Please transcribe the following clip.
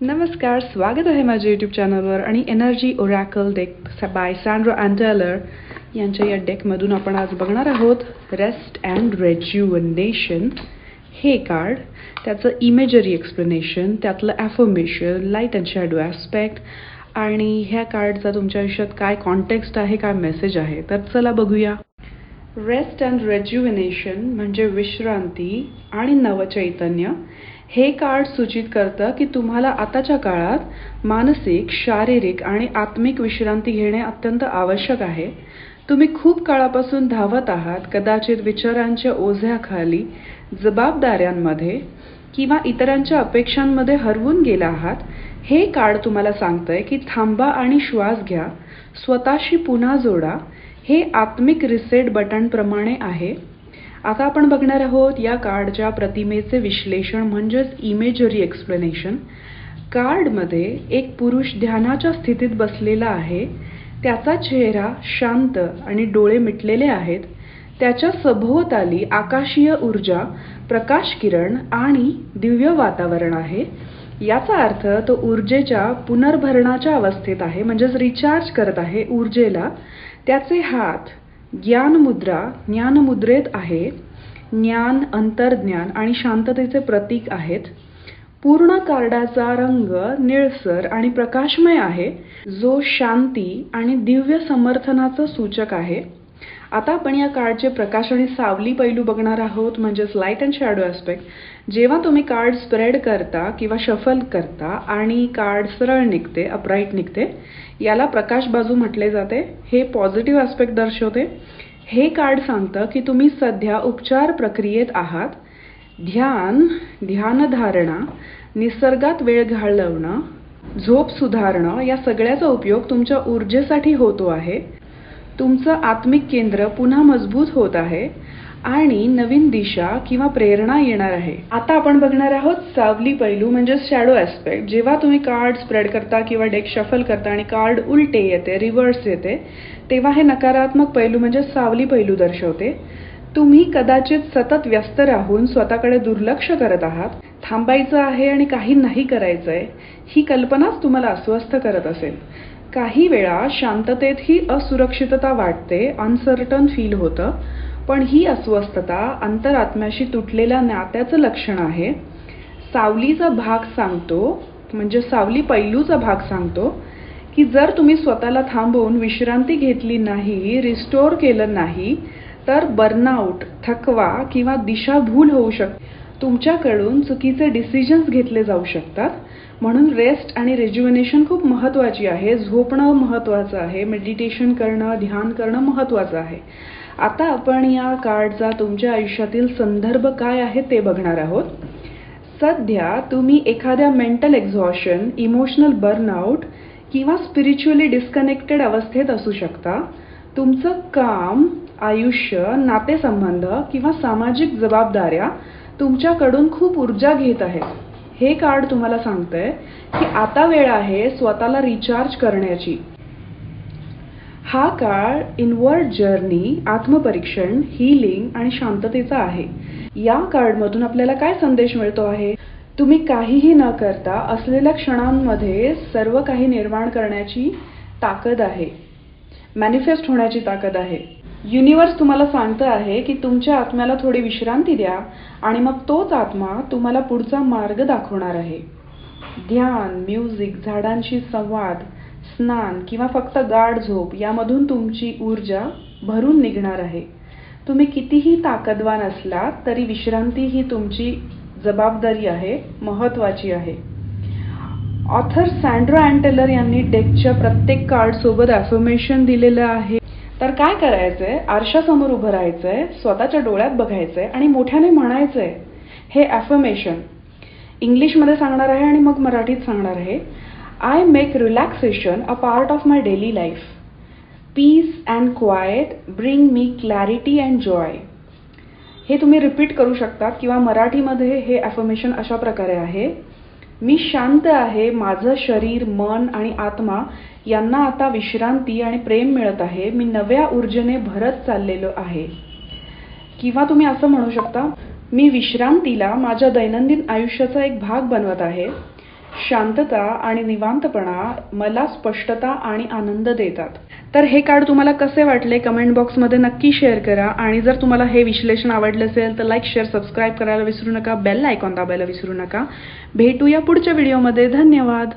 नमस्कार स्वागत आहे माझ्या यूट्यूब चॅनलवर आणि energy oracle deck by Sandro Anteler यांच्या या डेकमधून आपण आज बघणार आहोत रेस्ट अँड रेज्युवनेशन हे कार्ड त्याचं इमेजरी एक्सप्लेनेशन त्यातलं affirmation light and shadow aspect आणि ह्या कार्डचा तुमच्या आयुष्यात काय कॉन्टेक्स्ट आहे काय मेसेज आहे तर चला बघूया. रेस्ट अँड रेज्युविनेशन म्हणजे विश्रांती आणि नवचैतन्य. हे कार्ड सूचित करतं की तुम्हाला आताच्या काळात मानसिक शारीरिक आणि आत्मिक विश्रांती घेणे अत्यंत आवश्यक आहे. तुम्ही खूप काळापासून धावत आहात कदाचित विचारांच्या ओझ्याखाली जबाबदाऱ्यांमध्ये किंवा इतरांच्या अपेक्षांमध्ये हरवून गेला आहात. हे कार्ड तुम्हाला सांगतंय की थांबा आणि श्वास घ्या स्वतःशी पुन्हा जोडा. हे आत्मिक रिसेट बटनप्रमाणे आहे. आता आपण बघणार आहोत या कार्डच्या प्रतिमेचे विश्लेषण म्हणजेच इमेजरी एक्सप्लेनेशन कार्डमध्ये एक पुरुष ध्यानाच्या स्थितीत बसलेला आहे. त्याचा चेहरा शांत आणि डोळे मिटलेले आहेत. त्याच्या सभोवताली आकाशीय ऊर्जा प्रकाश किरण आणि दिव्य वातावरण आहे. याचा अर्थ तो ऊर्जेच्या पुनर्भरणाच्या अवस्थेत आहे म्हणजेच रिचार्ज करत आहे ऊर्जेला. त्याचे हात ज्ञानमुद्रा ज्ञानमुद्रेत आहे. ज्ञान अंतर्ज्ञान आणि शांततेचे प्रतीक आहेत. पूर्ण कार्डाचा रंग निळसर आणि प्रकाशमय आहे. जो शांती आणि दिव्य समर्थनाचं सूचक आहे. आता आपण या कार्डचे प्रकाश आणि सावली पैलू बघणार आहोत म्हणजेच लाइट अँड शॅडो ॲस्पेक्ट जेव्हा तुम्ही कार्ड स्प्रेड करता किंवा शफल करता आणि कार्ड सरळ निघते अपराईट निघते याला प्रकाश बाजू म्हटले जाते. हे पॉझिटिव्ह ॲस्पेक्ट दर्शवते. हे कार्ड सांगतं की तुम्ही सध्या उपचार प्रक्रियेत आहात. ध्यान ध्यानधारणा निसर्गात वेळ घालवणं झोप सुधारणं या सगळ्याचा उपयोग तुमच्या ऊर्जेसाठी होतो आहे. तुमचं आत्मिक केंद्र पुन्हा मजबूत होत आहे आणि नवीन दिशा किंवा प्रेरणा येणार आहे. आता आपण बघणार आहोत सावली पैलू म्हणजे शॅडो ॲस्पेक्ट जेव्हा तुम्ही कार्ड स्प्रेड करता किंवा डेक शफल करता आणि कार्ड उलटे येते रिव्हर्स येते तेव्हा हे नकारात्मक पैलू म्हणजे सावली पैलू दर्शवते. तुम्ही कदाचित सतत व्यस्त राहून स्वतःकडे दुर्लक्ष करत आहात. थांबायचं आहे आणि काही नाही करायचं आहे ही कल्पनाच तुम्हाला अस्वस्थ करत असेल. काही वेळा शांततेत ही असुरक्षितता वाटते अनसर्टन फील होतं. पण ही अस्वस्थता अंतरात्म्याशी तुटलेल्या नात्याचं लक्षण आहे. सावलीचा भाग सांगतो म्हणजे सावली पैलूचा भाग सांगतो की जर तुम्ही स्वतःला थांबवून विश्रांती घेतली नाही रिस्टोर केलं नाही तर बर्नआउट थकवा किंवा दिशाभूल होऊ शकते. तुमच्याकडून चुकीचे डिसिजन्स घेतले जाऊ शकतात. म्हणून रेस्ट आणि रेज्युनेशन खूप महत्त्वाची आहे. झोपणं महत्त्वाचं आहे. मेडिटेशन करणं ध्यान करणं महत्त्वाचं आहे. आता आपण या कार्डचा तुमच्या आयुष्यातील संदर्भ काय आहे ते बघणार आहोत. सध्या तुम्ही एखाद्या मेंटल एक्झॉशन इमोशनल बर्नआउट किंवा स्पिरिच्युअली डिस्कनेक्टेड अवस्थेत असू शकता. तुमचं काम आयुष्य नातेसंबंध किंवा सामाजिक जबाबदाऱ्या तुमच्याकडून खूप ऊर्जा घेत आहेत हे कार्ड तुम्हाला सांगतंय की आता वेळ आहे स्वतःला रिचार्ज करण्याची. हा काळ इनवर्ड जर्नी आत्मपरीक्षण हिलिंग आणि शांततेचा आहे. या कार्डमधून आपल्याला काय संदेश मिळतो आहे? तुम्ही काहीही न करता असलेल्या क्षणांमध्ये सर्व काही निर्माण करण्याची ताकद आहे. मॅनिफेस्ट होण्याची ताकद आहे. युनिवर्स तुम्हाला सांगतं आहे की तुमच्या आत्म्याला थोडी विश्रांती द्या आणि मग तोच आत्मा तुम्हाला पुढचा मार्ग दाखवणार आहे. ध्यान म्युझिक झाडांशी संवाद स्नान किंवा फक्त गाढ झोप यामधून तुमची ऊर्जा भरून निघणार आहे. तुम्ही कितीही ताकदवान असलात तरी विश्रांती ही तुमची जबाबदारी आहे महत्त्वाची आहे. ऑथर सँड्रा अँटेलर यांनी डेकच्या प्रत्येक कार्डसोबत ॲफर्मेशन दिलेलं आहे. तर काय करायचंय? आरशासमोर उभं राहायचंय स्वतःच्या डोळ्यात बघायचंय आणि मोठ्याने म्हणायचंय हे ॲफर्मेशन इंग्लिशमध्ये सांगणार आहे आणि मग मराठीत सांगणार आहे I make relaxation a part of my daily life peace and quiet bring me clarity and joy हे तुम्ही रिपीट करू शकतात किंवा मराठीमध्ये हे ॲफर्मेशन अशा प्रकारे आहे मी शांत आहे माझं शरीर मन आणि आत्मा यांना आता विश्रांती आणि प्रेम मिळत आहे. मी नव्या ऊर्जेने भरत चाललेलो आहे. किंवा तुम्ही असं म्हणू शकता मी विश्रांतीला माझ्या दैनंदिन आयुष्याचा एक भाग बनवत आहे. शांतता आणि निवांतपणा मला स्पष्टता आणि आनंद देतात. तर हे कार्ड तुम्हाला कसे वाटले कमेंट बॉक्समध्ये नक्की शेअर करा. आणि जर तुम्हाला हे विश्लेषण आवडलं असेल तर लाईक शेअर सबस्क्राईब करायला विसरू नका. बेल आयकॉन दाबायला विसरू नका. भेटूया पुढच्या व्हिडिओमध्ये धन्यवाद.